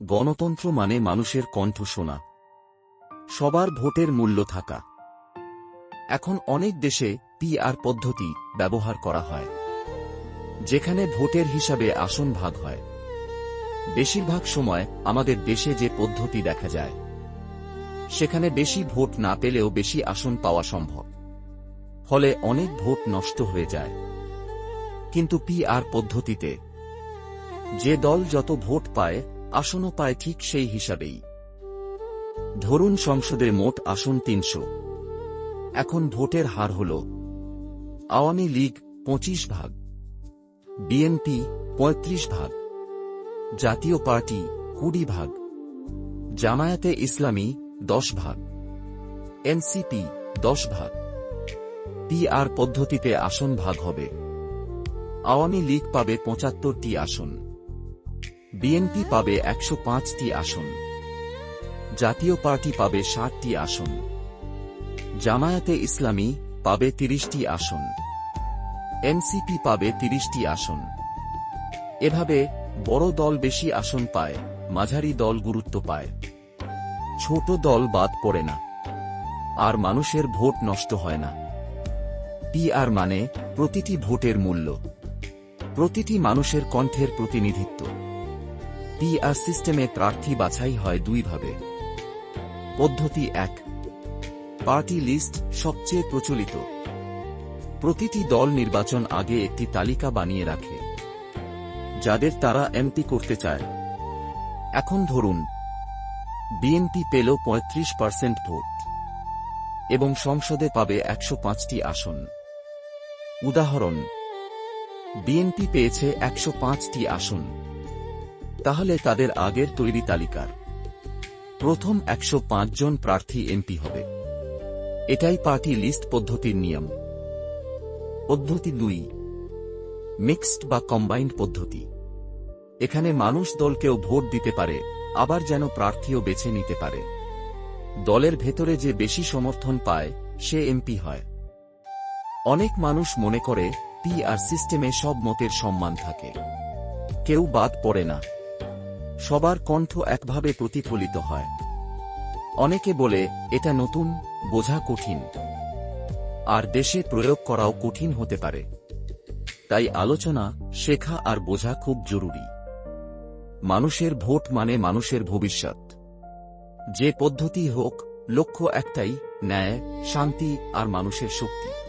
গণতন্ত্র মানে মানুষের কণ্ঠ শোনা সবার ভোটের মূল্য থাকা। এখন অনেক দেশে পিআর পদ্ধতি ব্যবহার করা হয়, যেখানে ভোটের হিসাবে আসন ভাগ হয়। বেশিরভাগ সময় আমাদের দেশে যে পদ্ধতি দেখা যায়, সেখানে বেশি ভোট না পেলেও বেশি আসন পাওয়া সম্ভব। ফলে অনেক ভোট নষ্ট হয়ে যায়। কিন্তু পিআর পদ্ধতিতে যে দল যত ভোট পায় আসনও পায় ঠিক সেই হিসাবেই। ধরুন সংসদে মোট আসন তিনশো। এখন ভোটের হার হল আওয়ামী লীগ পঁচিশ ভাগ, বিএনপি পঁয়ত্রিশ ভাগ, জাতীয় পার্টি কুড়ি ভাগ, জামায়াতে ইসলামী দশ ভাগ, এনসিপি দশ ভাগ। পিআর পদ্ধতিতে আসন ভাগ হবে। আওয়ামী লীগ পাবে পঁচাত্তরটি আসন। বিএনপি পাবে একশো পাঁচটি আসন। জাতীয় পার্টি পাবে ষাটটি আসন। জামায়াতে ইসলামী পাবে তিরিশটি আসন। এনসিপি পাবে তিরিশটি আসন। এভাবে বড় দল বেশি আসন পায়, মাঝারি দল গুরুত্ব পায়। ছোট দল বাদ পড়ে না। আর মানুষের ভোট নষ্ট হয় না। পিআর মানে প্রতিটি ভোটের মূল্য। প্রতিটি মানুষের কণ্ঠের প্রতিনিধিত্ব। পিআর সিস্টেমে প্রার্থী বাছাই হয় দুইভাবে। পদ্ধতি এক, পার্টি লিস্ট সবচেয়ে প্রচলিত। প্রতিটি দল নির্বাচন আগে একটি তালিকা বানিয়ে রাখে। যাদের তারা এমপি করতে চায়। এখন ধরুন, বিএনপি পেল পঁয়ত্রিশ পার্সেন্ট ভোট এবং সংসদে পাবে একশো পাঁচটি আসন। উদাহরণ, বিএনপি পেয়েছে একশো পাঁচটি আসন। তাহলে তাদের আগের তৈরি তালিকার প্রথম একশো জন প্রার্থী এমপি হবে। এটাই পার্টি লিস্ট পদ্ধতির নিয়ম। পদ্ধতি দুই, মিক্সড বা কম্বাইন্ড পদ্ধতি। এখানে মানুষ দলকেও ভোট দিতে পারে, আবার যেন প্রার্থীও বেছে নিতে পারে। দলের ভেতরে যে বেশি সমর্থন পায়, সে এমপি হয়। অনেক মানুষ মনে করে, পি আর সিস্টেমে সব মতের সম্মান থাকে। কেউ বাদ পড়ে না। সবার কণ্ঠ একভাবে প্রতিফলিত হয়। অনেকে বলে, এটা নতুন, বোঝা কঠিন। আর দেশে প্রয়োগ করাও কঠিন হতে পারে। তাই আলোচনা, শেখা আর বোঝা খুব জরুরি। মানুষের ভোট মানে মানুষের ভবিষ্যৎ। যে পদ্ধতি হোক, লক্ষ্য একটাই, ন্যায়, শান্তি আর মানুষের শক্তি।